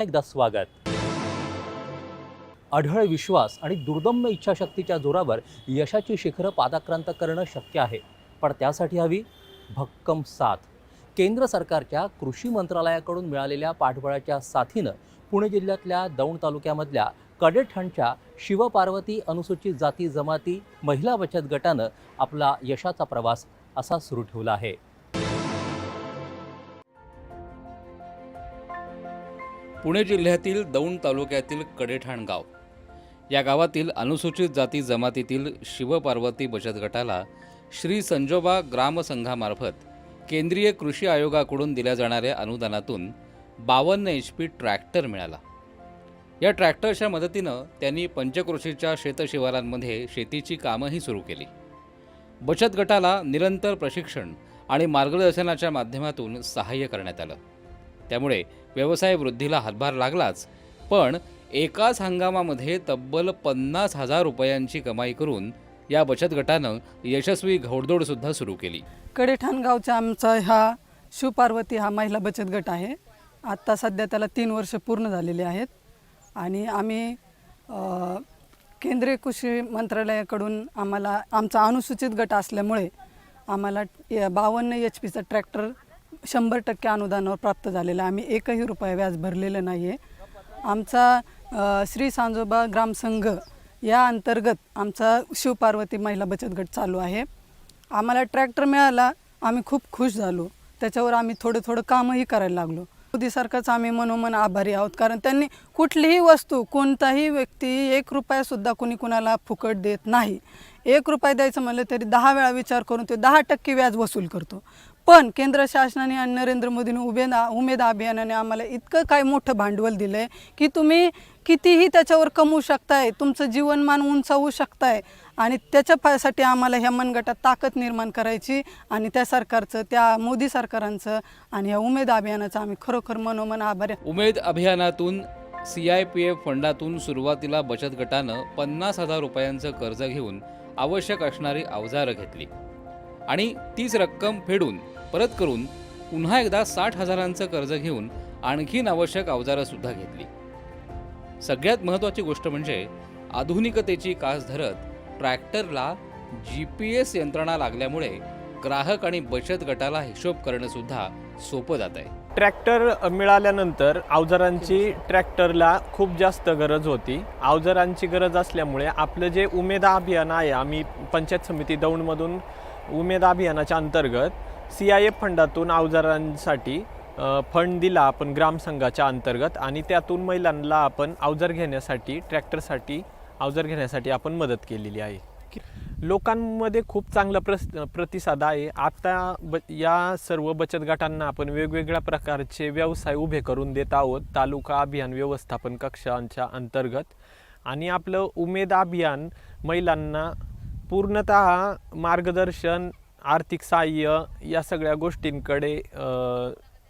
एकदा स्वागत. अढळ विश्वास आणि दुर्दम्य इच्छाशक्तीच्या जोरावर यशाची शिखरं पादाक्रांत करणं शक्य आहे. पण त्यासाठी हवी भक्कम साथ. केंद्र सरकारच्या कृषी मंत्रालयाकडून मिळालेल्या पाठबळाच्या साथीनं पुणे जिल्ह्यातल्या दौंड तालुक्यामधल्या कडेठणच्या शिवपार्वती अनुसूचित जाती जमाती महिला बचत गटानं आपला यशाचा प्रवास असा सुरू ठेवला आहे. पुणे जिल्ह्यातील दौंड तालुक्यातील कडेठाण गाव. या गावातील अनुसूचित जाती जमातीतील शिवपार्वती बचत गटाला श्री संजोबा ग्रामसंघामार्फत केंद्रीय कृषी आयोगाकडून दिल्या जाणाऱ्या अनुदानातून बावन्न एच पी ट्रॅक्टर मिळाला. या ट्रॅक्टरच्या मदतीनं त्यांनी पंचकृषीच्या शेतशिवारांमध्ये शेतीची कामंही सुरू केली. बचत गटाला निरंतर प्रशिक्षण आणि मार्गदर्शनाच्या माध्यमातून सहाय्य करण्यात आलं. त्यामुळे व्यवसाय वृद्धीला हातभार लागलाच. पण एकाच हंगामामध्ये तब्बल पन्नास हजार रुपयांची कमाई करून या बचत गटानं यशस्वी घौडदौडसुद्धा सुरू केली. कडेठाण गावचा आमचा हा शिवपार्वती हा महिला बचत गट आहे. आत्ता सध्या त्याला तीन वर्ष पूर्ण झालेले आहेत. आणि आम्ही केंद्रीय कृषी मंत्रालयाकडून आम्हाला आमचा अनुसूचित गट असल्यामुळे आम्हाला बावन्न एच पीचा ट्रॅक्टर शंभर टक्के अनुदानावर प्राप्त झालेला आहे. आम्ही एकही रुपया व्याज भरलेलं नाही आहे आमचा श्री सांजोबा ग्रामसंघ या अंतर्गत आमचा शिवपार्वती महिला बचत गट चालू आहे. आम्हाला ट्रॅक्टर मिळाला आम्ही खूप खुश झालो. त्याच्यावर आम्ही थोडं थोडं कामही करायला लागलो. मोदीसारखंच आम्ही मनोमन आभारी आहोत कारण त्यांनी कुठलीही वस्तू कोणताही व्यक्ती एक रुपयासुद्धा कुणी कुणाला फुकट देत नाही. एक रुपये द्यायचं म्हणलं तरी दहा वेळा विचार करून ते दहा टक्के व्याज वसूल करतो. पण केंद्र शासनाने आणि नरेंद्र मोदीने उमेद उमेद अभियानाने आम्हाला इतकं काय मोठं भांडवल दिलं आहे की तुम्ही कितीही त्याच्यावर कमवू शकताय तुमचं जीवनमान उंचावू शकताय आणि त्याच्यासाठी आम्हाला ह्या मनगटात ताकद निर्माण करायची आणि त्या सरकारचं त्या मोदी सरकारांचं आणि या उमेद अभियानाचं आम्ही खरोखर मनोमन आभार उमेद अभियानातून सी आय पी एफ फंडातून सुरुवातीला बचत गटानं पन्नास हजार रुपयांचं कर्ज घेऊन आवश्यक असणारी अवजारं घेतली. आणि तीच रक्कम फेडून परत करून पुन्हा एकदा साठ हजारांचं कर्ज घेऊन आणखीन आवश्यक अवजारं सुद्धा घेतली. सगळ्यात महत्त्वाची गोष्ट म्हणजे आधुनिकतेची कास धरत ट्रॅक्टरला जी पी एस यंत्रणा लागल्यामुळे ग्राहक आणि बचत गटाला हिशोब करणंसुद्धा सोपं जात आहे ट्रॅक्टर मिळाल्यानंतर अवजारांची ट्रॅक्टरला खूप जास्त गरज होती. अवजारांची गरज असल्यामुळे आपलं जे उमेद अभियान आहे आम्ही पंचायत समिती दौंडमधून उमेद अभियानाच्या अंतर्गत सी आय एफ फंडातून अवजारांसाठी फंड दिला आपण ग्रामसंघाच्या अंतर्गत आणि त्यातून महिलांना आपण अवजार घेण्यासाठी ट्रॅक्टरसाठी अवजार घेण्यासाठी आपण मदत केलेली आहे. लोकांमध्ये खूप चांगला प्रस प्रतिसाद आहे. आता ब या सर्व बचत गटांना आपण वेगवेगळ्या प्रकारचे व्यवसाय उभे करून देत आहोत. तालुका अभियान व्यवस्थापन कक्षांच्या अंतर्गत. आणि आपलं उमेद अभियान महिलांना पूर्णत मार्गदर्शन आर्थिक सहाय्य या सगळ्या गोष्टींकडे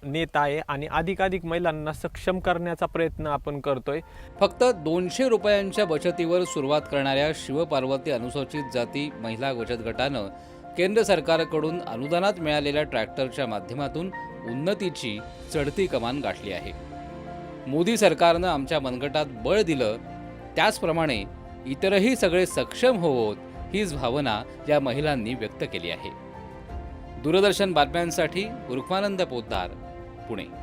नेत आहे आणि अधिकाधिक महिलांना सक्षम करण्याचा प्रयत्न आपण करतोय. फक्त दोनशे रुपयांच्या बचतीवर सुरुवात करणाऱ्या शिवपार्वती अनुसूचित जाती महिला बचत गटानं केंद्र सरकारकडून अनुदानात मिळालेल्या ट्रॅक्टरच्या माध्यमातून उन्नतीची चढती कमान गाठली आहे. मोदी सरकारनं आमच्या मनगटात बळ दिलं त्याचप्रमाणे इतरही सगळे सक्षम होवोत हीच भावना या महिलांनी व्यक्त केली आहे. दूरदर्शन बातम्यांसाठी रुक्मानंद पोद्दार. pune.